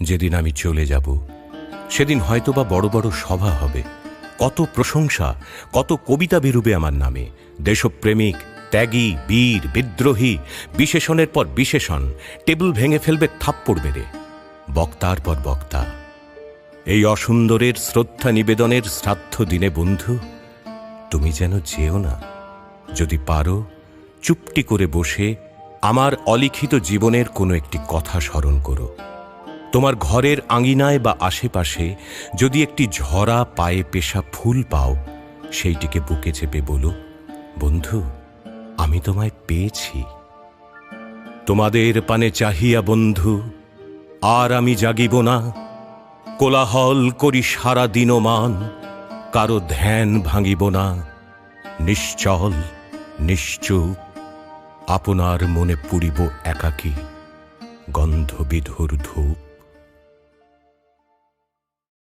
যেদিন আমি চলে যাব, সেদিন হয়তোবা বড় বড় সভা হবে। কত প্রশংসা, কত কবিতা বেরুবে আমার নামে। দেশপ্রেমিক, ত্যাগী, বীর, বিদ্রোহী, বিশেষণের পর বিশেষণ। টেবিল ভেঙে ফেলবে থাপ্পড় মেরে। বক্তার পর বক্তা। এই অসুন্দরের শ্রদ্ধা নিবেদনের শ্রাদ্ধ দিনে বন্ধু, তুমি যেন যেও না। যদি পারো, চুপটি করে বসে আমার অলিখিত জীবনের কোনো একটি কথা স্মরণ করো। তোমার ঘরের আঙিনায় বা আশেপাশে যদি একটি ঝরা পায়ে পেশা ফুল পাও, সেইটিকে বুকে চেপে বলো, বন্ধু, আমি তোমায় পেয়েছি। তোমাদের পানে চাহিয়া বন্ধু, আর আমি জাগিব না। কোলাহল করি সারা দিনমান, কারও ধ্যান ভাঙিব না। নিশ্চল, নিশ্চুপ, আপনার মনে পুরিব একাকী গন্ধবিধুর ধূপ।